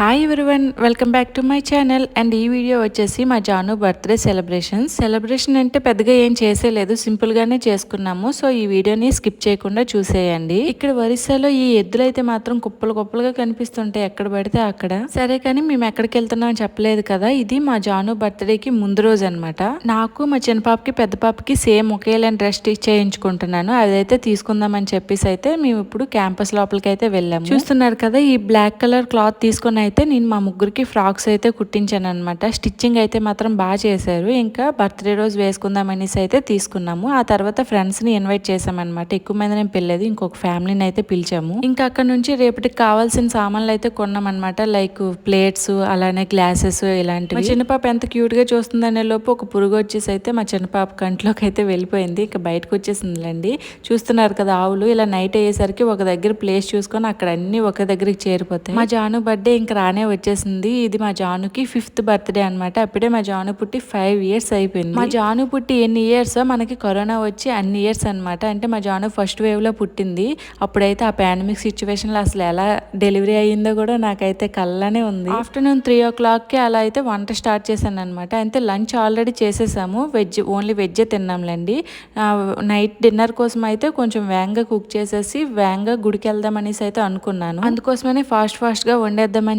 Hi everyone welcome back to my channel and ఈ video వచ్చేసి మా జాను బర్త్డే సెలబ్రేషన్ సెలబ్రేషన్ అంటే పెద్దగా ఏం చేసేలేదు సింపుల్ గానే చేసుకున్నాము. సో ఈ వీడియోని స్కిప్ చేయకుండా చూసేయండి. ఇక్కడ ఒరిస్సాలో ఈ ఎద్దులు అయితే మాత్రం కుప్పలు కుప్పలుగా కనిపిస్తుంటాయి. ఎక్కడ పడితే అక్కడ. సరే కానీ మేము ఎక్కడికి వెళ్తున్నాం చెప్పలేదు కదా. ఇది మా జాను బర్త్డేకి ముందు రోజు అనమాట నాకు మా చిన్న పాపకి పెద్ద పాపకి సేమ్ ఒకేలాంటి డ్రెస్ స్టిచ్ చేయించుకుంటున్నాను. అదైతే తీసుకుందామని చెప్పేసి అయితే మేము ఇప్పుడు క్యాంపస్ లోపలికి అయితే వెళ్ళాము. చూస్తున్నారు కదా ఈ బ్లాక్ కలర్ క్లాత్ తీసుకొని అయితే నేను మా ముగ్గురికి ఫ్రాక్స్ అయితే కుట్టించాను అనమాట స్టిచ్చింగ్ అయితే మాత్రం బాగా చేశారు. ఇంకా బర్త్డే రోజు వేసుకుందాం అనేసి అయితే తీసుకున్నాము. ఆ తర్వాత ఫ్రెండ్స్ని ఇన్వైట్ చేసామన్నమాట ఎక్కువ మంది నేను పెళ్ళేది ఇంకొక ఫ్యామిలీని అయితే పిలిచాము. ఇంకా అక్కడ నుంచి రేపటికి కావాల్సిన సామాన్లు అయితే కొన్నామన్నమాట. లైక్ ప్లేట్స్ అలానే గ్లాసెస్ ఇలాంటివి. చిన్నపాప చిన్న పాప ఎంత క్యూట్గా చూస్తుందనే లోపు ఒక పురుగు వచ్చేసి అయితే మా చిన్న పాప కంట్లోకి అయితే వెళ్ళిపోయింది. ఇంకా బయటకు వచ్చేసిందిలేండి. చూస్తున్నారు కదా ఆవులు. ఇలా నైట్ అయ్యేసరికి ఒక దగ్గర ప్లేస్ చూసుకొని అక్కడ అన్ని ఒక దగ్గరికి చేరిపోతాయి. మా జాను బర్త్డే ఇంకా రానే వచ్చేసింది. ఇది మా జానుకి ఫిఫ్త్ బర్త్డే అనమాట అప్పుడే మా జాను పుట్టి ఫైవ్ ఇయర్స్ అయిపోయింది. మా జాను పుట్టి ఎన్ని ఇయర్స్ మనకి కరోనా వచ్చి అన్ని ఇయర్స్ అనమాట అంటే మా జాను ఫస్ట్ వేవ్లో పుట్టింది. అప్పుడైతే ఆ పాండమిక్ సిచ్యువేషన్లో అసలు ఎలా డెలివరీ అయ్యిందో కూడా నాకైతే కళ్ళనే ఉంది. ఆఫ్టర్నూన్ త్రీ ఓ క్లాక్కి అలా అయితే వంట స్టార్ట్ చేశాను అనమాట అయితే లంచ్ ఆల్రెడీ చేసేసాము. వెజ్ ఓన్లీ వెజ్జే తిన్నాంలేండి. నైట్ డిన్నర్ కోసం అయితే కొంచెం వేగంగా కుక్ చేసేసి వేగంగా గుడికి వెళ్దాం అనేసి అయితే అనుకున్నాను. అందుకోసమనే ఫాస్ట్ ఫాస్ట్గా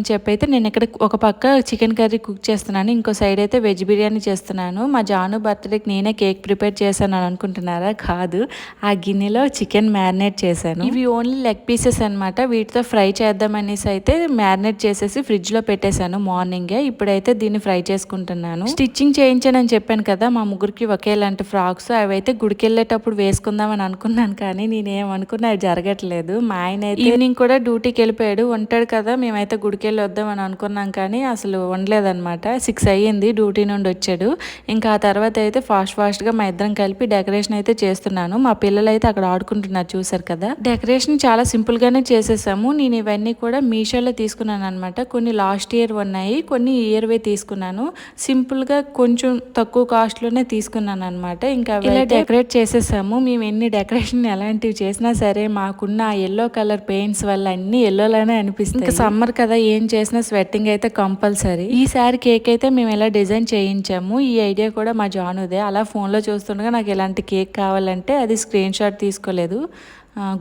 వండేద్దామని చెప్పి అయితే నేను ఇక్కడ ఒక పక్క చికెన్ కర్రీ కుక్ చేస్తున్నాను ఇంకో సైడ్ అయితే వెజ్ బిర్యానీ చేస్తున్నాను. మా జాను బర్త్డేకి నేనే కేక్ ప్రిపేర్ చేశాను అని అనుకుంటున్నారా? కాదు. ఆ గిన్నెలో చికెన్ మ్యారినేట్ చేశాను. ఇవి ఓన్లీ లెగ్ పీసెస్ అనమాట వీటితో ఫ్రై చేద్దాం అనేసి అయితే మ్యారినేట్ చేసేసి ఫ్రిడ్జ్లో పెట్టేశాను మార్నింగే. ఇప్పుడైతే దీన్ని ఫ్రై చేసుకుంటున్నాను. స్టిచ్చింగ్ చేయించానని చెప్పాను కదా మా ముగ్గురికి ఒకేలాంటి ఫ్రాక్స్. అవి అయితే గుడికి వెళ్ళేటప్పుడు వేసుకుందామని అనుకున్నాను కానీ నేనేం అనుకున్నా అది జరగట్లేదు. మా ఆయన ఈవినింగ్ కూడా డ్యూటీకి వెళ్ళిపోయాడు. ఉంటాడు కదా మేమైతే గుడికి వెళ్ళి వద్దామని అనుకున్నాం కానీ అసలు ఉండలేదన్నమాట. సిక్స్ అయ్యింది డ్యూటీ నుండి వచ్చాడు. ఇంకా ఆ తర్వాత అయితే ఫాస్ట్ ఫాస్ట్గా మా ఇద్దరం కలిపి డెకరేషన్ అయితే చేస్తున్నాను. మా పిల్లలు అయితే అక్కడ ఆడుకుంటున్నారు చూసారు కదా. డెకరేషన్ చాలా సింపుల్ గానే చేసేసాము. నేను ఇవన్నీ కూడా మీషోలో తీసుకున్నాను అనమాట కొన్ని లాస్ట్ ఇయర్ ఉన్నాయి కొన్ని ఇయర్ వే తీసుకున్నాను. సింపుల్గా కొంచెం తక్కువ కాస్ట్లోనే తీసుకున్నాను అనమాట ఇంకా ఇలా డెకరేట్ చేసేసాము. మేము ఎన్ని డెకరేషన్ ఎలాంటివి చేసినా సరే మాకున్న ఎల్లో కలర్ పెయింట్స్ వల్ల అన్ని ఎల్లోలానే అనిపిస్తుంది ఇంకా సమ్మర్ కదా ఏం చేసినా స్వెట్టింగ్ అయితే కంపల్సరీ. ఈసారి కేక్ అయితే మేము ఎలా డిజైన్ చేయించాము ఈ ఐడియా కూడా మా జానుదే. అలా ఫోన్లో చూస్తుండగా నాకు ఎలాంటి కేక్ కావాలంటే అది స్క్రీన్ షాట్ తీసుకోలేదు.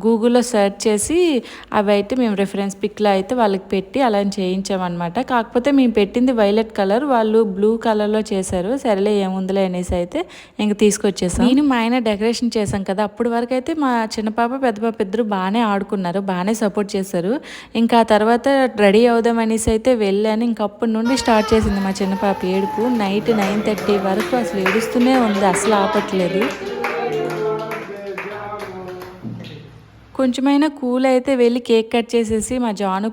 గూగుల్లో సెర్చ్ చేసి అవి అయితే మేము రెఫరెన్స్ పిక్లో అయితే వాళ్ళకి పెట్టి అలా చేయించామన్నమాట. కాకపోతే మేము పెట్టింది వైలెట్ కలర్ వాళ్ళు బ్లూ కలర్లో చేశారు. సరేలే ఏముందిలే అనేసి అయితే ఇంక తీసుకొచ్చేసాం. నేను మా ఆయన డెకరేషన్ చేశాం కదా అప్పటి వరకు అయితే మా చిన్న పాప పెద్ద పాప ఇద్దరు బాగానే ఆడుకున్నారు బాగానే సపోర్ట్ చేశారు. ఇంకా ఆ తర్వాత రెడీ అవుదాం అనేసి అయితే వెళ్ళాను. ఇంక అప్పటి నుండి స్టార్ట్ చేసింది మా చిన్న పాప ఏడుపు. నైట్ నైన్ థర్టీ వరకు అసలు ఏడుస్తూనే ఉంది అసలు ఆపట్లేదు. కొంచెమైనా కూల్ అయితే వెళ్ళి కేక్ కట్ చేసేసి మా జాను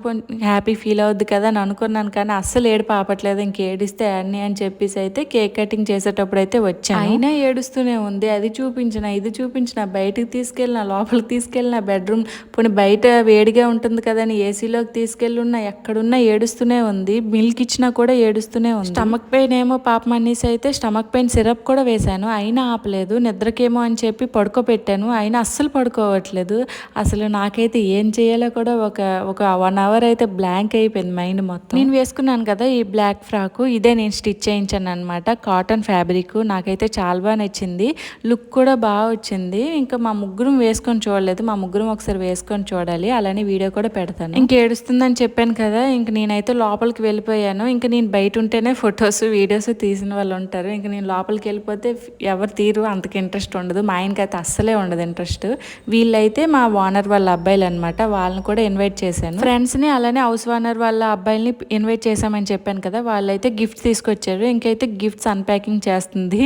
హ్యాపీ ఫీల్ అవుద్ది కదా అని అనుకున్నాను కానీ అస్సలు ఏడుపు ఆపట్లేదు. ఇంక ఏడిస్తే అన్ని అని చెప్పేసి అయితే కేక్ కటింగ్ చేసేటప్పుడు అయితే వచ్చాను. అయినా ఏడుస్తూనే ఉంది. అది చూపించిన ఇది చూపించిన బయటికి తీసుకెళ్ళిన లోపలికి తీసుకెళ్ళిన బెడ్రూమ్ పోనీ బయట వేడిగా ఉంటుంది కదని ఏసీలోకి తీసుకెళ్ళున్నా ఎక్కడున్నా ఏడుస్తూనే ఉంది. మిల్క్ ఇచ్చినా కూడా ఏడుస్తూనే ఉంది. స్టమక్ పెయిన్ ఏమో పాపం అనేసి అయితే స్టమక్ పెయిన్ సిరప్ కూడా వేశాను. అయినా ఆపలేదు. నిద్రకేమో అని చెప్పి పడుకోబెట్టాను. అయినా అస్సలు పడుకోవట్లేదు. అసలు నాకైతే ఏం చేయాలో కూడా ఒక ఒక వన్ అవర్ అయితే బ్లాంక్ అయిపోయింది మైండ్ మొత్తం. నేను వేసుకున్నాను కదా ఈ బ్లాక్ ఫ్రాక్ ఇదే నేను స్టిచ్ చేయించాను అనమాట కాటన్ ఫ్యాబ్రిక్ నాకైతే చాలా బాగా నచ్చింది. లుక్ కూడా బాగా వచ్చింది. ఇంకా మా ముగ్గురం వేసుకొని చూడలేదు. మా ముగ్గురం ఒకసారి వేసుకొని చూడాలి. అలానే వీడియో కూడా పెడతాను. ఇంక ఏడుస్తుందని చెప్పాను కదా ఇంక నేనైతే లోపలికి వెళ్ళిపోయాను. ఇంకా నేను బయట ఉంటేనే ఫొటోస్ వీడియోస్ తీసిన వాళ్ళు ఉంటారు. ఇంక నేను లోపలికి వెళ్ళిపోతే ఎవరు తీరు అంతకు ఇంట్రెస్ట్ ఉండదు. మా ఆయనకి అయితే అస్సలే ఉండదు ఇంట్రెస్ట్ వీళ్ళైతే మా ఓనర్ వాళ్ళ అబ్బాయిలు అనమాట వాళ్ళని కూడా ఇన్వైట్ చేశాను. ఫ్రెండ్స్ని అలానే హౌస్ ఓనర్ వాళ్ళ అబ్బాయిల్ని ఇన్వైట్ చేశామని చెప్పాను కదా వాళ్ళైతే గిఫ్ట్స్ తీసుకొచ్చారు. ఇంకైతే గిఫ్ట్స్ అన్ప్యాకింగ్ చేస్తుంది.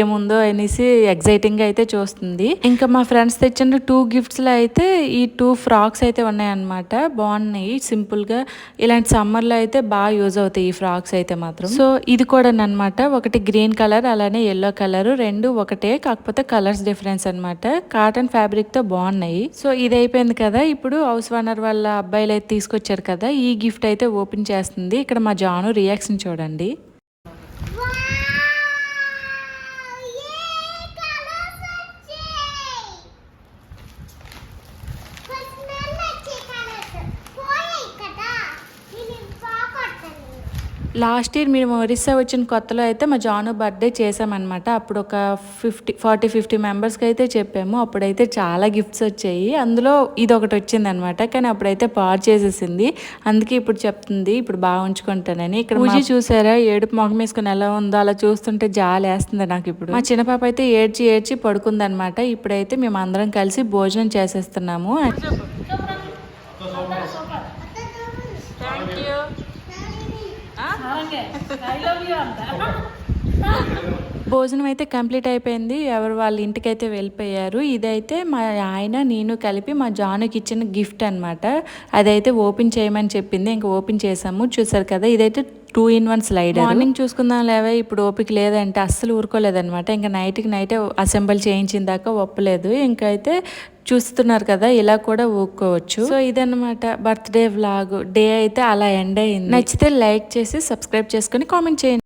ఏముందో అనేసి ఎగ్జైటింగ్ అయితే చూస్తుంది. ఇంకా మా ఫ్రెండ్స్ తెచ్చిన టూ గిఫ్ట్స్లో అయితే ఈ టూ ఫ్రాక్స్ అయితే ఉన్నాయన్నమాట. బాగున్నాయి. సింపుల్గా ఇలాంటి సమ్మర్లో అయితే బాగా యూజ్ అవుతాయి ఈ ఫ్రాక్స్ అయితే మాత్రం. సో ఇది కూడా అనమాట ఒకటి గ్రీన్ కలర్ అలానే ఎల్లో కలర్ రెండు ఒకటే కాకపోతే కలర్స్ డిఫరెన్స్ అనమాట కాటన్ ఫ్యాబ్రిక్తో బాగున్నాయి. సో ఇది అయిపోయింది కదా ఇప్పుడు హౌస్ ఓనర్ వాళ్ళ అబ్బాయిలు అయితే తీసుకొచ్చారు కదా ఈ గిఫ్ట్ అయితే ఓపెన్ చేస్తుంది. ఇక్కడ మా జాను రియాక్షన్ చూడండి ఫస్ట్ నన్ను వచ్చే కలర్స్ పోయాయి కదా నేను బాగా లాస్ట్ ఇయర్ మేము ఒరిస్సా వచ్చిన కొత్తలో అయితే మా జాను బర్త్డే చేసామన్నమాట అప్పుడు ఒక ఫిఫ్టీ ఫార్టీ ఫిఫ్టీ మెంబర్స్కి అయితే చెప్పాము. అప్పుడైతే చాలా గిఫ్ట్స్ వచ్చాయి. అందులో ఇది ఒకటి వచ్చింది అనమాట కానీ అప్పుడైతే పాడు చేసేసింది. అందుకే ఇప్పుడు చెప్తుంది ఇప్పుడు బాగా ఉంచుకుంటానని. ఇక్కడ పూజ చూసారా? ఏడుపు మొగం వేసుకుని ఎలా ఉందో అలా చూస్తుంటే జాలి వేస్తుంది నాకు ఇప్పుడు. మా చిన్న పాప అయితే ఏడ్చి ఏడ్చి పడుకుందనమాట ఇప్పుడైతే మేము అందరం కలిసి భోజనం చేసేస్తున్నాము. வாங்க ஐ லவ் யூ அந்த భోజనం అయితే కంప్లీట్ అయిపోయింది. ఎవరు వాళ్ళ ఇంటికి అయితే వెళ్ళిపోయారు. ఇదైతే మా ఆయన నేను కలిపి మా జానుకి ఇచ్చిన గిఫ్ట్ అనమాట అదైతే ఓపెన్ చేయమని చెప్పింది. ఇంకా ఓపెన్ చేసాము చూసారు కదా ఇదైతే two in one slider. Morning చూసుకుందాం లేవే ఇప్పుడు ఓపిక లేదంటే అస్సలు ఊరుకోలేదనమాట ఇంకా నైట్కి నైటే అసెంబుల్ చేయించిన దాకా ఒప్పలేదు. ఇంకా అయితే చూస్తున్నారు కదా ఇలా కూడా ఊరుకోవచ్చు. సో ఇదన్నమాట బర్త్డే వ్లాగ్. డే అయితే అలా ఎండ్ అయింది. నచ్చితే లైక్ చేసి సబ్స్క్రైబ్ చేసుకొని కామెంట్ చేయండి.